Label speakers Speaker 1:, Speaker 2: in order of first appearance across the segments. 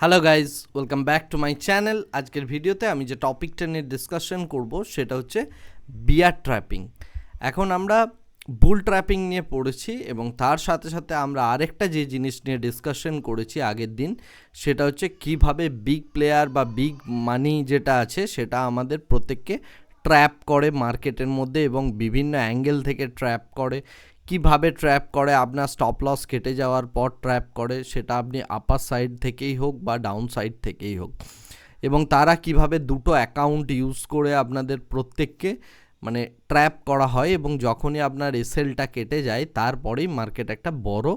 Speaker 1: Hello guys welcome back to my channel আজকের ভিডিওতে আমি যে টপিকটা নিয়ে ডিসকাশন করব, সেটা হচ্ছে বিয়ার ট্র্যাপিং এখন আমরা বুল ট্র্যাপিং নিয়ে পড়েছি এবং তার সাথে সাথে আমরা আরেকটা যে জিনিস নিয়ে ডিসকাশন করেছি আগের দিন, সেটা হচ্ছে কীভাবে বিগ প্লেয়ার বা বিগ মানি যেটা আছে, সেটা আমাদের প্রত্যেককে ট্র্যাপ করে মার্কেটের মধ্যে এবং বিভিন্ন অ্যাঙ্গেল থেকে ট্র্যাপ করে। কীভাবে ট্র্যাপ করে? আপনার স্টপ লস কেটে যাওয়ার পর ট্র্যাপ করে, সেটা আপনি আপার সাইড থেকেই হোক বা ডাউন সাইড থেকেই হোক। এবং তারা কীভাবে দুটো অ্যাকাউন্ট ইউজ করে আপনাদের প্রত্যেককে মানে ট্র্যাপ করা হয় এবং যখনই আপনার এসএলটা কেটে যায়, তারপরেই মার্কেট একটা বড়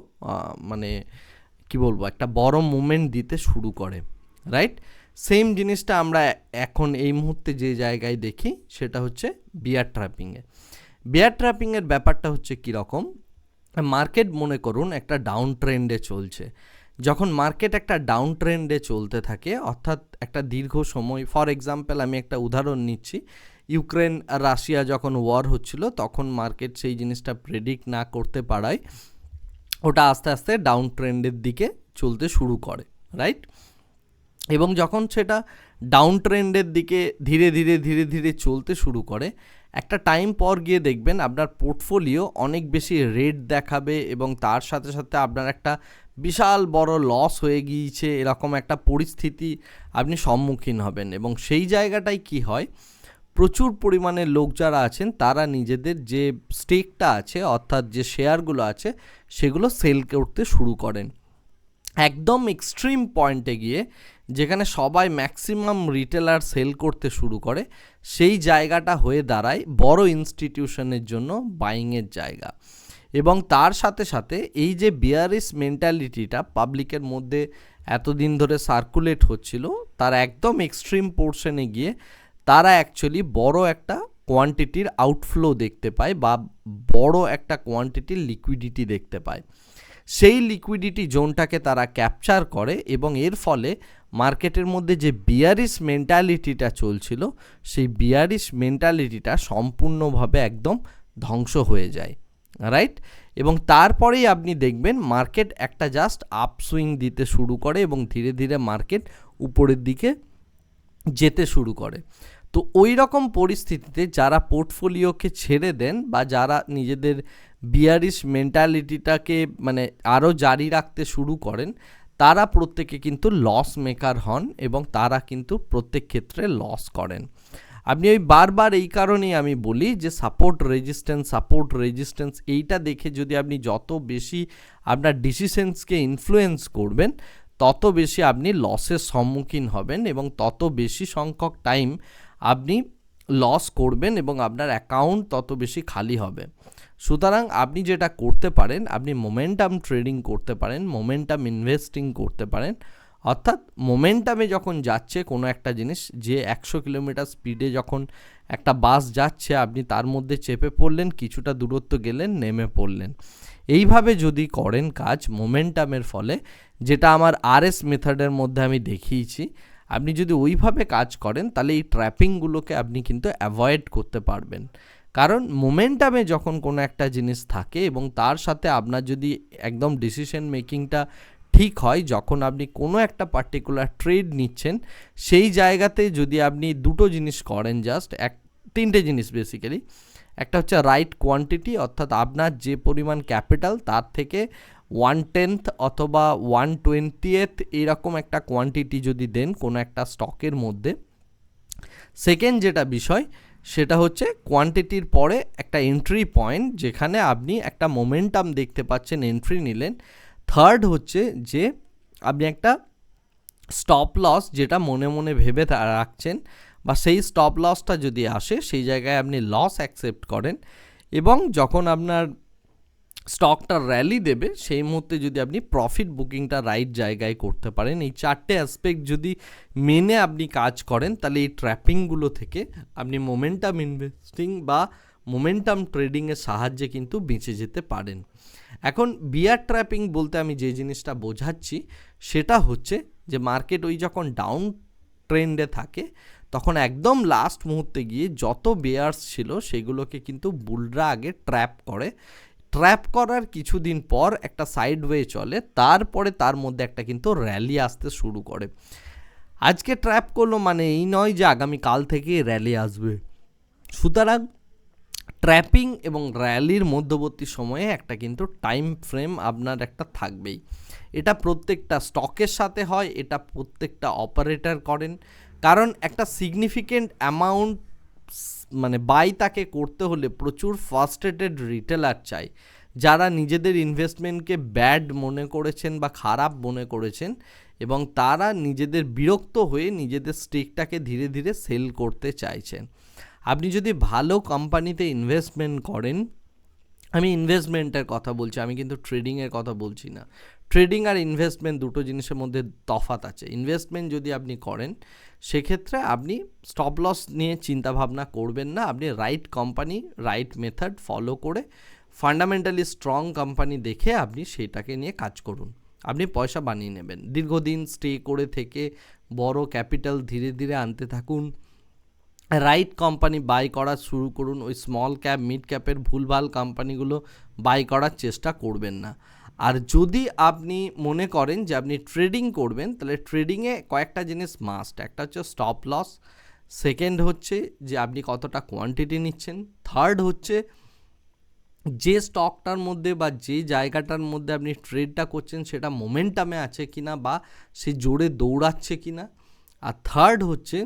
Speaker 1: মানে কি বলব, একটা বড় মুভমেন্ট দিতে শুরু করে রাইট সেম জিনিসটা আমরা এখন এই মুহূর্তে যে জায়গায় দেখি, সেটা হচ্ছে বিয়ার ট্র্যাপিংয়ে বিয়ার ট্র্যাপিংয়ের ব্যাপারটা হচ্ছে কীরকম মার্কেট মনে করুন একটা ডাউন ট্রেন্ডে চলছে। যখন মার্কেট একটা ডাউন ট্রেন্ডে চলতে থাকে, অর্থাৎ একটা দীর্ঘ সময় ফর এক্সাম্পল আমি একটা উদাহরণ নিচ্ছি। ইউক্রেন আর রাশিয়া যখন ওয়ার হচ্ছিল, তখন মার্কেট সেই জিনিসটা প্রেডিক্ট না করতে পারায় ওটা আস্তে আস্তে ডাউন ট্রেন্ডের দিকে চলতে শুরু করে রাইট এবং যখন সেটা ডাউন ট্রেন্ডের দিকে ধীরে ধীরে ধীরে ধীরে চলতে শুরু করে একটা টাইম পর গিয়ে দেখবেন আপনার পোর্টফোলিও অনেক বেশি রেড দেখাবে এবং তার সাথে সাথে আপনার একটা বিশাল বড় লস হয়ে গিয়েছে, এরকম একটা পরিস্থিতি আপনি সম্মুখীন হবেন। এবং সেই জায়গাটায় কি হয়? প্রচুর পরিমাণে লোক যারা আছেন, তারা নিজেদের যে স্টেকটা আছে, অর্থাৎ যে শেয়ারগুলো আছে, সেগুলো সেল করতে শুরু করেন। একদম এক্সট্রিম পয়েন্টে গিয়ে যেখানে সবাই ম্যাক্সিমাম রিটেলার সেল করতে শুরু করে, সেই জায়গাটা হয়ে দাঁড়ায় বড় ইনস্টিটিউশনের জন্য বাইংয়ের জায়গা। এবং তার সাথে সাথে এই যে বিয়ারিস মেন্টালিটিটা পাবলিকের মধ্যে এতদিন ধরে সার্কুলেট হচ্ছিল, তার একদম এক্সট্রিম পোর্শনে গিয়ে তারা অ্যাকচুয়ালি বড় একটা কোয়ান্টিটির আউটফ্লো দেখতে পায় বা বড় একটা কোয়ান্টিটির লিকুইডিটি দেখতে পায়। সেই লিকুইডিটি জোনটাকে তারা ক্যাপচার করে এবং এর ফলে মার্কেটের মধ্যে যে বিয়ারিস মেন্টালিটিটা চলছিল, সেই বিয়ারিস মেন্টালিটিটা সম্পূর্ণভাবে একদম ধ্বংস হয়ে যায় রাইট এবং তারপরেই আপনি দেখবেন মার্কেট একটা জাস্ট আপসুইং দিতে শুরু করে এবং ধীরে ধীরে মার্কেট উপরের দিকে যেতে শুরু করে। তো ওই রকম পরিস্থিতিতে যারা পোর্টফোলিওকে ছেড়ে দেন বা যারা নিজেদের বিয়ারিশ মেন্টালিটিটাকে মানে আরও জারি রাখতে শুরু করেন, তারা প্রত্যেকে কিন্তু লস মেকার হন এবং তারা কিন্তু প্রত্যেক ক্ষেত্রে লস করেন। আপনি ওই বারবার এই কারণেই আমি বলি যে সাপোর্ট রেজিস্ট্যান্স সাপোর্ট রেজিস্ট্যান্স এইটা দেখে যদি আপনি যত বেশি আপনার ডিসিশনসকে ইনফ্লুয়েন্স করবেন, তত বেশি আপনি লসের সম্মুখীন হবেন এবং তত বেশি সংখ্যক টাইম আপনি লস করবেন এবং আপনার অ্যাকাউন্ট তত বেশি খালি হবে। সুতরাং আপনি যেটা করতে পারেন, আপনি মোমেন্টাম ট্রেডিং করতে পারেন মোমেন্টাম ইনভেস্টিং করতে পারেন। অর্থাৎ মোমেন্টামে যখন যাচ্ছে কোনো একটা জিনিস, যে একশো কিলোমিটার স্পিডে যখন একটা বাস যাচ্ছে, আপনি তার মধ্যে চেপে পড়লেন, কিছুটা দূরত্ব গেলেন, নেমে পড়লেন। এইভাবে যদি করেন কাজ মোমেন্টামের ফলে, যেটা আমার আরএস মেথডের মধ্যে আমি দেখিয়েছি আপনি যদি ওইভাবে কাজ করেন, তাহলে এই ট্র্যাপিংগুলোকে আপনি কিন্তু অ্যাভয়েড করতে পারবেন। কারণ মোমেন্টামে যখন কোনো একটা জিনিস থাকে এবং তার সাথে আপনার যদি একদম ডিসিশন মেকিংটা ঠিক হয়, যখন আপনি কোনো একটা পার্টিকুলার ট্রেড নিচ্ছেন, সেই জায়গাতে যদি আপনি দুটো জিনিস করেন জাস্ট এক, তিনটে জিনিস বেসিক্যালি একটা হচ্ছে রাইট কোয়ান্টিটি অর্থাৎ আপনার যে পরিমাণ ক্যাপিটাল তার থেকে ওয়ান টেন্থ অথবা ওয়ান টোয়েন্টিয়েথ এরকম একটা কোয়ান্টিটি যদি দেন কোনো একটা স্টকের মধ্যে সেকেন্ড যেটা বিষয়, সেটা হচ্ছে কোয়ান্টিটির পরে একটা এন্ট্রি পয়েন্ট যেখানে আপনি একটা মোমেন্টাম দেখতে পাচ্ছেন এন্ট্রি নিলেন। থার্ড হচ্ছে যে আপনি একটা স্টপ লস যেটা মনে মনে ভেবে রাখছেন বা সেই স্টপ লসটা যদি আসে, সেই জায়গায় আপনি লস অ্যাকসেপ্ট করেন এবং যখন আপনার স্টকটা র্যালি দেবে, সেই মুহূর্তে যদি আপনি প্রফিট বুকিংটা রাইট জায়গায় করতে পারেন, এই চারটে অ্যাসপেক্ট যদি মেনে আপনি কাজ করেন, তাহলে এই ট্র্যাপিংগুলো থেকে আপনি মোমেন্টাম ইনভেস্টিং বা মোমেন্টাম ট্রেডিংয়ের সাহায্যে কিন্তু বেঁচে যেতে পারেন। এখন বিয়ার ট্র্যাপিং বলতে আমি যে জিনিসটা বোঝাচ্ছি, সেটা হচ্ছে যে মার্কেট ওই যখন ডাউন ট্রেন্ডে থাকে, তখন একদম লাস্ট মুহূর্তে গিয়ে যত বেয়ার্স ছিল, সেগুলোকে কিন্তু বুলরা আগে ট্র্যাপ করে। ট্র্যাপ করার কিছুদিন পর একটা সাইড ওয়ে চলে, তারপরে তার মধ্যে একটা কিন্তু র্যালি আসতে শুরু করে। আজকে ট্র্যাপ করল মানে এই নয় যে আগামী কাল থেকে র্যালি আসবে। সুতরাং ট্র্যাপিং এবং র্যালির মধ্যবর্তী সময়ে একটা কিন্তু টাইম ফ্রেম আপনার একটা থাকবেই। এটা প্রত্যেকটা স্টকের সাথে হয়, এটা প্রত্যেকটা অপারেটর করেন। কারণ একটা সিগনিফিকেন্ট অ্যামাউন্ট মানে বাই তাকে করতে হলে প্রচুর ফার্স্টেটেড রিটেলার চাই। যারা নিজেদের ইনভেস্টমেন্টকে ব্যাড মনে করেছেন বা খারাপ মনে করেছেন এবং তারা নিজেদের বিরক্ত হয়ে নিজেদের স্টেকটাকে ধীরে ধীরে সেল করতে চাইছেন। আপনি যদি ভালো কোম্পানিতে ইনভেস্টমেন্ট করেন আমি ইনভেস্টমেন্টের কথা বলছি, আমি কিন্তু ট্রেডিংয়ের কথা বলছি না। ট্রেডিং আর ইনভেস্টমেন্ট দুটো জিনিসের মধ্যে তফাত আছে। ইনভেস্টমেন্ট যদি আপনি করেন, সেক্ষেত্রে আপনি স্টপ লস নিয়ে চিন্তা ভাবনা করবেন না। আপনি right company right method follow করে ফান্ডামেন্টালি স্ট্রং কোম্পানি দেখে আপনি সেটাকে নিয়ে কাজ করুন। আপনি পয়সা বানিয়ে নেবেন। দীর্ঘদিন স্টে করে থেকে বড় ক্যাপিটাল ধীরে ধীরে আনতে থাকুন। রাইট কোম্পানি বাই করা শুরু করুন, ওই স্মল ক্যাপ মিড ক্যাপের ভুলভাল কোম্পানিগুলো বাই করার চেষ্টা করবেন না। আর যদি আপনি মনে করেন যে আপনি ট্রেডিং করবেন, তাহলে ট্রেডিংয়ে কয়েকটা জিনিস মাস্ট একটা হচ্ছে স্টপ লস সেকেন্ড হচ্ছে যে আপনি কতটা কোয়ান্টিটি নিচ্ছেন থার্ড হচ্ছে যে স্টকটার মধ্যে বা যে জায়গাটার মধ্যে আপনি ট্রেডটা করছেন, সেটা মোমেন্টামে আছে কিনা বা সে জোরে দৌড়াচ্ছে কিনা। আর থার্ড হচ্ছে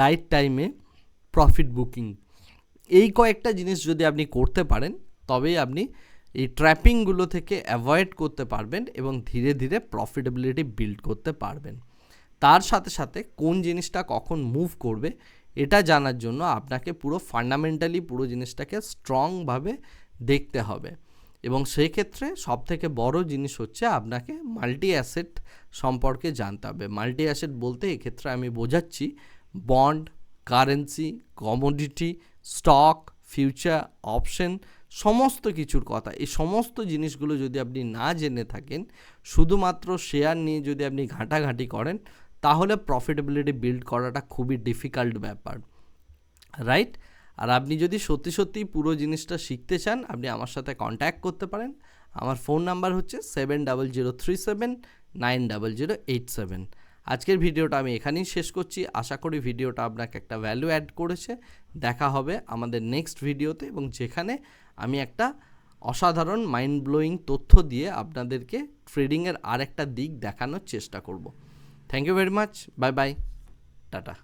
Speaker 1: রাইট টাইমে প্রফিট বুকিং এই কয়েকটা জিনিস যদি আপনি করতে পারেন, তবেই আপনি এই ট্র্যাপিংগুলো থেকে অ্যাভয়েড করতে পারবেন এবং ধীরে ধীরে প্রফিটেবিলিটি বিল্ড করতে পারবেন। তার সাথে সাথে কোন জিনিসটা কখন মুভ করবে, এটা জানার জন্য আপনাকে পুরো ফান্ডামেন্টালি পুরো জিনিসটাকে স্ট্রংভাবে দেখতে হবে। এবং সেই ক্ষেত্রে সবথেকে বড় জিনিস হচ্ছে আপনাকে মাল্টি অ্যাসেট সম্পর্কে জানতে হবে। মাল্টি অ্যাসেট বলতে এক্ষেত্রে আমি বোঝাচ্ছি bond currency commodity stock future option সমস্ত কিছুর কথা। এই সমস্ত জিনিসগুলো যদি আপনি না জেনে থাকেন, শুধুমাত্র শেয়ার নিয়ে যদি আপনি ঘাঁটাঘাঁটি করেন, তাহলে প্রফিটেবিলিটি বিল্ড করাটা খুবই ডিফিকাল্ট ব্যাপার। রাইট আর আপনি যদি সত্যি সত্যি পুরো জিনিসটা শিখতে চান, আপনি আমার সাথে কন্ট্যাক্ট করতে পারেন। আমার ফোন নাম্বার হচ্ছে seven double zero three seven nine double zero eight seven আজকের ভিডিওটা আমি এখানেই শেষ করছি। আশা করি ভিডিওটা আপনাকে একটা ভ্যালু অ্যাড করেছে। দেখা হবে আমাদের নেক্সট ভিডিওতে এবং যেখানে আমি একটা অসাধারণ মাইন্ড ব্লোয়িং তথ্য দিয়ে আপনাদেরকে ট্রেডিংয়ের আর একটা দিক দেখানোর চেষ্টা করব। Thank you very much bye bye tata